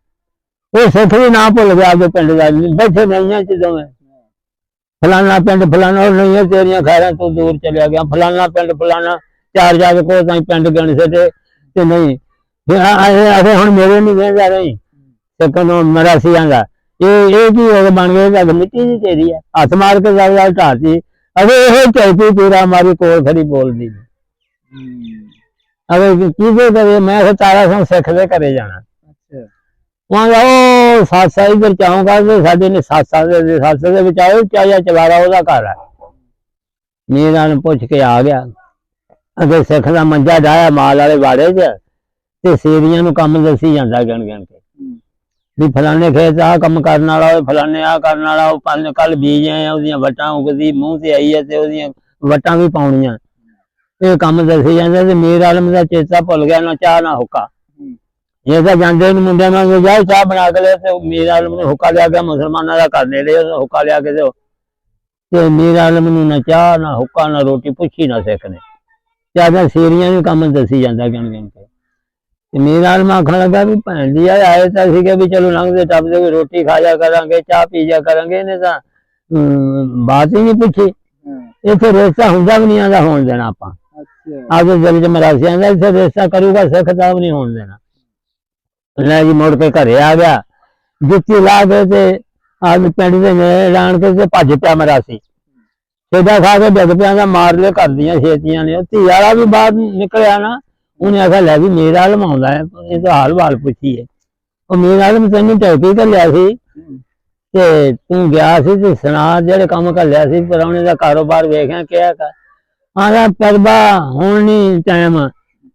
ਉਹ ਸਿੱਖ ਵੀ ਨਾ ਭੁੱਲ ਗਿਆ ਆਪਦੇ ਪਿੰਡ ਦਾ ਬੈਠੇ ਨਹੀਂਆਂ ਚ ਦੋਵੇਂ। ਫਲਾਨਾ ਪਿੰਡ ਉਹ ਨਹੀਂ ਹੈ, ਤੇਰੀਆਂ ਖੈਰਾਂ ਤੋਂ ਦੂਰ ਚਲਿਆ ਗਿਆ। ਫਲਾਨਾ ਪਿੰਡ ਫਲਾਨਾ ਚਾਰ ਜਾ ਕੇ ਕੋਈ ਤਾਂ ਪਿੰਡ ਗਣ ਸਕੇ ਤੇ ਨਹੀਂ। ਆਏ ਆਏ ਹੁਣ ਮੇਰੇ ਨਹੀਂ ਵੇਂਦਾ ਰਹੀ। ਤੇ ਕਦੋਂ ਮਰਾਸੀ ਆਂਦਾ। ਇਹ ਇਹ ਕੀ ਹੋ ਗਿਆ ਬਣ ਗਿਆ ਤਾਂ ਮਿੱਟੀ ਦੀ ਤੇਰੀ ਹੈ ਹੱਥ ਮਾਰ ਕੇ ਗੱਲ ਗੱਲ ਢਾਤੀ ਅਵੇ ਇਹ ਚੌਥੀ ਪੂਰਾ ਮਾਰੀ ਕੋਲ ਖੜੀ ਬੋਲਦੀ। ਅਵੇ ਕੀ ਦੇ ਕਰੇ? ਮੈਂ ਤਾਰਾ ਸਿੰਘ ਸਿੱਖ ਦੇ ਘਰੇ ਜਾਣਾ। ਵਾਂਗਾ ਉਹ ਸਾਸਾ ਇਧਰ ਚਾਹੂੰਗਾ ਤੇ ਸਾਡੇ ਨੇ ਸਾਸਾ ਦੇ ਸਾਸੇ ਦੇ ਵਿੱਚ ਆਏ ਚਾਇਆ ਚਵਾਰਾ ਉਹਦਾ ਘਰ ਹੈ ਮੀਰਾਂ ਨੂੰ ਪੁੱਛ ਕੇ ਆ ਗਿਆ। ਅਗੇ ਸਿੱਖ ਦਾ ਮੰਜਾ ਡਾਇਆ ਮਾਲ ਵਾਲੇ ਵਾੜੇ 'ਚ ਤੇ ਸੇਰੀਆਂ ਨੂੰ ਕੰਮ ਦੱਸੀ ਜਾਂਦਾ ਗਣ ਗਣ ਕੇ। ਵੀ ਫਲਾਣੇ ਖੇਤ ਆ ਕੰਮ ਕਰਨ ਵਾਲਾ ਉਹ ਫਲਾਣੇ ਆ ਕਰਨ ਵਾਲਾ, ਉਹ ਪੰਨ ਕੱਲ ਬੀਜ ਆਏ ਉਹਦੀਆਂ ਵਟਾਂ ਉਗਦੀ, ਮੂੰਹ ਤੇ ਆਈ ਹੈ ਤੇ ਉਹਦੀਆਂ ਵਟਾਂ ਵੀ ਪਾਉਣੀਆਂ। ਇਹ ਕੰਮ ਦੱਸੀ ਜਾਂਦਾ ਤੇ ਮੀਰ ਆਲਮ ਦਾ ਚੇਤਾ ਭੁੱਲ ਗਿਆ, ਨਾ ਚਾਹ ਨਾ ਹੁੱਕਾ। ਇਹ ਤਾਂ ਜਾਂਦੇ ਨੂੰ ਮੁੰਡਿਆਂ ਨਾਲ ਜਾਏ ਚਾਹ ਬਣਾ ਕੇ ਲੈ ਤੇ ਮੀਰ ਆਲਮ ਨੇ ਹੁੱਕਾ ਲਿਆ ਕੇ ਮੁਸਲਮਾਨਾਂ ਦਾ ਘਰ ਨੇੜੇ ਹੁੱਕਾ ਲਿਆ ਕੇ ਦਿਓ। ਤੇ ਮੀਰ ਆਲਮ ਨੂੰ ਨਾ ਚਾਹ ਨਾ ਹੁੱਕਾ ਨਾ ਰੋਟੀ ਪੁੱਛੀ ਨਾ ਸਿੱਖਨੇ ਚਾਹਾਂ ਸੀਰੀਆਂ ਨੂੰ ਕੰਮ ਦੱਸੀ ਜਾਂਦਾ ਗਿਣ ਗਿਣ ਕੇ। ਤੇ ਮੀਰ ਆਲਮ ਆਖਣ ਲੱਗਾ ਵੀ ਭੈਣ ਦੀ ਆਏ ਤਾਂ ਸੀਗੇ ਵੀ ਚਲੋ ਲੰਘਦੇ ਟੱਪਦੇ ਕੋਈ ਰੋਟੀ ਖਾ ਜਾ ਕਰਾਂਗੇ ਚਾਹ ਪੀ ਜਾ ਕਰਾਂਗੇ ਇਹਨੇ ਤਾਂ ਬਾਤ ਹੀ ਨਹੀਂ ਪੁੱਛੀ। ਇੱਥੇ ਰਿਸ਼ਤਾ ਹੁੰਦਾ ਵੀ ਨਹੀਂ ਆਂਦਾ ਹੋਣ ਦੇਣਾ ਆਪਾਂ। ਅੱਛਾ। ਆਪਦੇ ਦਿਲ ਚ ਮਰਾਸੀਆਂ ਦਾ ਇੱਥੇ ਰਿਸ਼ਤਾ ਕਰੂਗਾ ਸਿੱਖ ਦਾ ਵੀ ਨਹੀਂ ਹੋਣ ਦੇਣਾ। ਜੀ ਮੁੜ ਕੇ ਘਰੇ ਆ ਗਿਆ। ਜੁੱਤੀ ਲਾ ਕੇ ਤੇ ਆਦਮੀ ਪਿੰਡ ਦੇ ਨੇੜੇ ਲਾਣ ਕੇ ਤੇ ਭੱਜ ਪਿਆ ਮਰਾਸੀ ਛੇਡਾ ਖਾ ਕੇ ਡਿੱਗ ਪਿਆ ਦਾ ਮਾਰ ਲਿਆ ਕਰਦੀਆਂ ਛੇਤੀਆਂ ਨੇ। ਧੀ ਵਾਲਾ ਵੀ ਬਾਹਰ ਨਿਕਲਿਆ ਨਾ, ਉਹਨੇ ਆਖਿਆ, ਲੈ ਵੀ ਮੇਰਾ ਲਮਾਉਂਦਾ ਹੈ, ਇਹ ਤਾਂ ਹਾਲ ਵਾਲ ਪੁੱਛੀਏ ਉਹ ਮੇਰਾ ਆਲਮ ਤੈਨੂੰ ਟੈਪੀ ਕਰ ਲਿਆ ਸੀ। ਤੇ ਤੂੰ ਗਿਆ ਸੀ ਤੇ ਸੁਣਾ ਜਿਹੜੇ ਕੰਮ ਕਰ ਲਿਆ ਸੀ ਪਰੌਣੇ ਦਾ ਕਾਰੋਬਾਰ ਵੇਖਿਆ, ਕਿਹਾ ਕਰ ਆਲਾ ਪਰਬਾ ਹੁਣ ਨਹੀਂ ਟਾਈਮ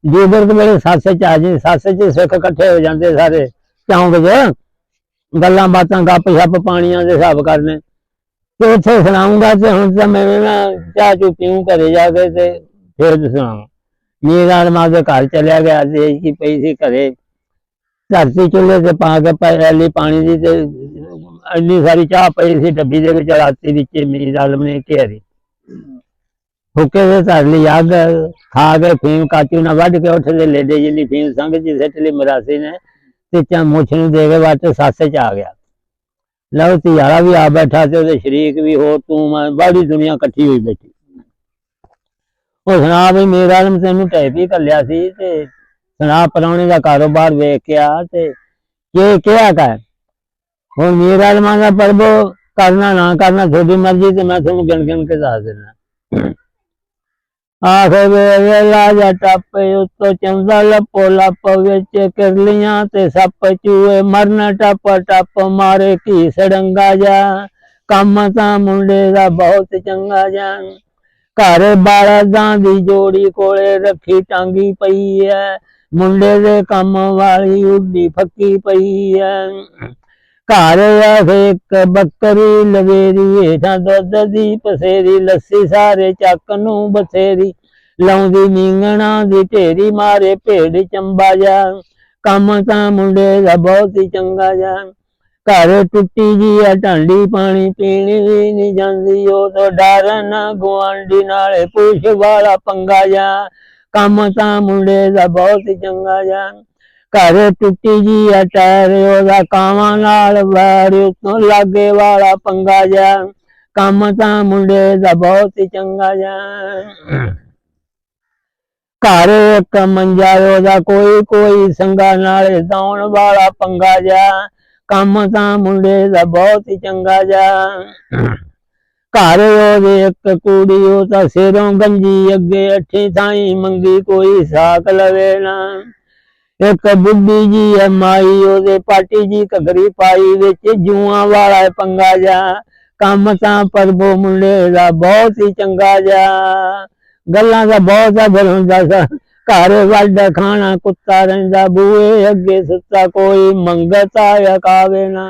ਜੀਬਰ ਵੇਲੇ ਸੱਸ ਚ ਆ ਜੀ, ਸੱਸ ਚ ਸਿੱਖ ਇਕੱਠੇ ਹੋ ਜਾਂਦੇ ਸਾਰੇ, ਚੌਂਕ 'ਚ। ਗੱਲਾਂ ਬਾਤਾਂ ਗੱਪ ਛੱਪ ਪਾਣੀਆਂ ਦੇ ਹਿਸਾਬ ਕਰਨੇ। ਤੇ ਉੱਥੇ ਸੁਣਾਉਂਗਾ ਤੇ ਹੁਣ ਤਾਂ ਮੈਂ ਚਾਹ ਚੂ ਪੀਉਂ ਘਰੇ ਜਾ ਕੇ ਤੇ ਫਿਰ ਸੁਣਾਉਂ ਮੇਰਾ ਆਲਮਾ ਦੇ ਘਰ ਚਲਿਆ ਗਿਆ ਤੇ ਕੀ ਪਈ ਸੀ ਘਰੇ। ਧਰਤੀ ਚੁੱਲ੍ਹੇ ਤੇ ਪਾ ਕੇ ਪਹਿਲੀ ਪਾਣੀ ਦੀ ਤੇ ਇੰਨੀ ਸਾਰੀ ਚਾਹ ਪਈ ਸੀ, ਡੱਬੀ ਦੇ ਵਿੱਚ ਰਾਤੀ ਵਿੱਚ ਮੇਰੀ ਆਲਮ ਨੇ ਘੇਰੀ। ਫੁਕੇ ਦੇ ਧਰ ਲਈ ਅੱਗ ਖਾ ਕੇ ਫੀਮ ਕਾਚੂ ਨਾ ਵੱਢ ਕੇ ਉੱਠਦੇ ਲੇਡੇ ਜਿੰਨੀ ਫੀਮ ਸੰਗ ਜੀ ਸੱਟ ਲਈ ਮਰਾਸੀ ਨੇ, ਤੇ ਚਾ ਮੁੱਛ ਨੂੰ ਦੇ ਕੇ ਵਾਟ ਸੱਸ ਚ ਆ ਗਿਆ। ਲਓ ਧਿਆਰਾ ਵੀ ਆ ਬੈਠਾ ਤੇ ਉਹਦੇ ਸ਼ਰੀਕ ਵੀ ਹੋਰ ਤੂੰ ਮੈਂ ਬੜੀ ਦੁਨੀਆ ਇਕੱਠੀ ਹੋਈ ਬੈਠੀ। ਉਹ ਸੁਣਾ ਵੀ ਮੇਰਾ ਆਲਮ ਤੈਨੂੰ ਟੈਪ ਹੀ ਕੱਲਿਆ ਸੀ ਤੇ ਸੁਣਾ ਪਰੌਣੇ ਦਾ ਕਾਰੋਬਾਰ ਵੇਖ ਕੇ ਆ ਤੇ ਕੀ ਕਿਹਾ ਕਰ, ਹੁਣ ਮੇਰਾ ਆਲਮਾਂ ਦਾ ਪਰਬੋ ਕਰਨਾ ਨਾ ਕਰਨਾ ਤੁਹਾਡੀ ਮਰਜ਼ੀ ਤੇ ਮੈਂ ਤੁਹਾਨੂੰ ਗਿਣ ਗਿਣ ਕੇ ਦੱਸ ਦਿੰਦਾ। ਆਖ ਵੇ ਜਾ ਟੱਪੇ ਉਤੋਂ ਚੰਦਾ ਲੱਪੋ ਲੱਪ ਵਿੱਚ ਕਿਰਲੀਆਂ ਤੇ ਸੱਪ ਚੂਏ ਮਰਨ ਟੱਪ ਟੱਪ ਮਾਰੇ ਕੀ ਸੜੰਗਾ ਜਾ ਕੰਮ ਤਾਂ ਮੁੰਡੇ ਦਾ ਬਹੁਤ ਚੰਗਾ ਜਾ। ਘਰ ਬਾਲਦਾਂ ਦੀ ਜੋੜੀ ਕੋਲੇ ਰੱਖੀ ਟਾਂਗੀ ਪਈ ਐ। ਮੁੰਡੇ ਦੇ ਕੰਮ ਵਾਲੀ ਉੱਡੀ ਫੱਕੀ ਪਈ ਐ। ਘਰ ਆਖੇ ਇੱਕ ਬੱਕਰੀ ਲਵੇਰੀ ਹੇਠਾਂ ਦੁੱਧ ਦੀ ਪਸੇਰੀ ਲੱਸੀ ਸਾਰੇ ਚੱਕ ਨੂੰ ਬਥੇਰੀ ਲਾਉਂਦੀ ਮੀਂਗਣਾ ਦੀ ਢੇਰੀ ਮਾਰੇ ਭੇਡ ਚੰਬਾ ਜਾ। ਕੰਮ ਤਾਂ ਮੁੰਡੇ ਦਾ ਬਹੁਤ ਹੀ ਚੰਗਾ ਜਾ। ਘਰ ਟੁੱਟੀ ਜੀ ਆ, ਢਾਂਡੀ ਪਾਣੀ ਪੀਣੀ ਵੀ ਨਹੀਂ ਜਾਂਦੀ। ਉਹ ਤੋਂ ਡਰ ਨਾ ਨਾਲੇ ਪੁੱਛ ਵਾਲਾ ਪੰਗਾ ਜਾ। ਕੰਮ ਤਾਂ ਮੁੰਡੇ ਦਾ ਬਹੁਤ ਹੀ ਚੰਗਾ ਜਾ। ਘਰ ਟੁੱਟੀ ਜੀ ਆ, ਟਾਇਰ ਉਹਦਾ ਕਾਵਾਂ ਨਾਲ ਵੈਰ ਉਤੋਂ ਲਾਗੇ ਵਾਲਾ ਪੰਗਾ ਜਾ। ਕੰਮ ਤਾਂ ਮੁੰਡੇ ਦਾ ਬਹੁਤ ਹੀ ਚੰਗਾ ਜਾ। ਘਰ ਇੱਕ ਮੰਜਾ ਉਹਦਾ ਕੋਈ ਕੋਈ ਸੰਗਾ ਨਾਲੇ ਦੌਣ ਵਾਲਾ ਪੰਗਾ ਜਾ ਕੰਮ ਤਾਂ ਮੁੰਡੇ ਦਾ ਬਹੁਤ ਹੀ ਚੰਗਾ ਜਾ ਘਰ ਉਹਦੇ ਇੱਕ ਕੁੜੀ, ਉਹ ਤਾਂ ਸਿਰੋਂ ਗੰਜੀ ਅੱਗੇ ਅੱਠੀ ਥਾਈ ਮੰਗੀ ਕੋਈ ਸਾਕ ਲਵੇ ਨਾ। ਇੱਕ ਬੁੱਢੀ ਜੀ ਹੈ ਮਾਈ, ਉਹਦੇ ਪਾਟੀ ਜੀ ਘਗਰੀ ਪਾਈ ਵਿੱਚ ਜੂਆਂ ਵਾਲਾ ਪੰਗਾ ਜਾ ਕੰਮ ਤਾਂ ਪਰਬੋ ਮੁੰਡੇ ਦਾ ਬਹੁਤ ਹੀ ਚੰਗਾ ਜਾ ਗੱਲਾਂ ਦਾ ਬਹੁਤ ਫਿਰ ਹੁੰਦਾ ਸਾ। ਘਰ ਵੱਡ ਖਾਣਾ ਕੁੱਤਾ ਰਹਿੰਦਾ ਬੂਏ ਅੱਗੇ ਸੁੱਤਾ ਕੋਈ ਮੰਗਤਾ ਕਾਵੇ ਨਾ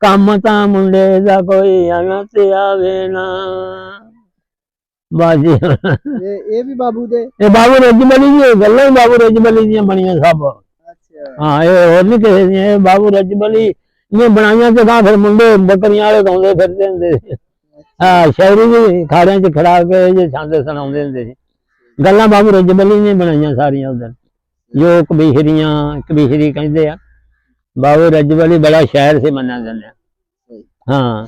ਕੰਮ ਤਾਂ ਮੁੰਡੇ ਦਾ ਕੋਈ ਅਨੰਤ ਆਵੇ ਨਾ। ਬਾਜੀ ਇਹ ਇਹ ਵੀ ਬਾਬੂ ਦੇ? ਇਹ ਬਾਬੂ ਰਜਮਲੀ ਜੀ ਗੱਲਾਂ ਹੀ ਬਾਬੂ ਰਜਮਲੀ ਦੀਆਂ ਬਣੀਆਂ ਸਭ। ਅੱਛਾ। ਹਾਂ ਇਹ ਹੋਰ ਨਹੀਂ ਕਿਸੇ ਦੀਆਂ ਇਹ ਬਾਬੂ ਰਜਮਲੀ ਨੇ ਬਣਾਈਆਂ ਤੇ ਤਾਂ ਫਿਰ ਮੁੰਡੇ ਬੱਕਰੀਆਂ ਵਾਲੇ ਗਾਉਂਦੇ ਫਿਰਦੇ ਹੁੰਦੇ ਸੀ। ਹਾਂ ਸ਼ਾਇਰੀ ਵੀ ਖਾੜਿਆਂ 'ਚ ਖੜਾ ਕੇ ਜੇ ਛੰਦ ਸੁਣਾਉਂਦੇ ਹੁੰਦੇ ਸੀ। ਗੱਲਾਂ ਬਾਬੂ ਰਜਮਲੀ ਨੇ ਬਣਾਈਆਂ ਸਾਰੀਆਂ ਉਧਰ ਜੋ ਕਬੀਸ਼ਰੀਆਂ ਕਬੀਸ਼ਰੀ ਕਹਿੰਦੇ ਆ ਬਾਬੂ ਰਜਮਲੀ ਬੜਾ ਸ਼ਾਇਰ ਸੀ ਮੰਨਿਆ ਜਾਂਦਾ। ਹਾਂ।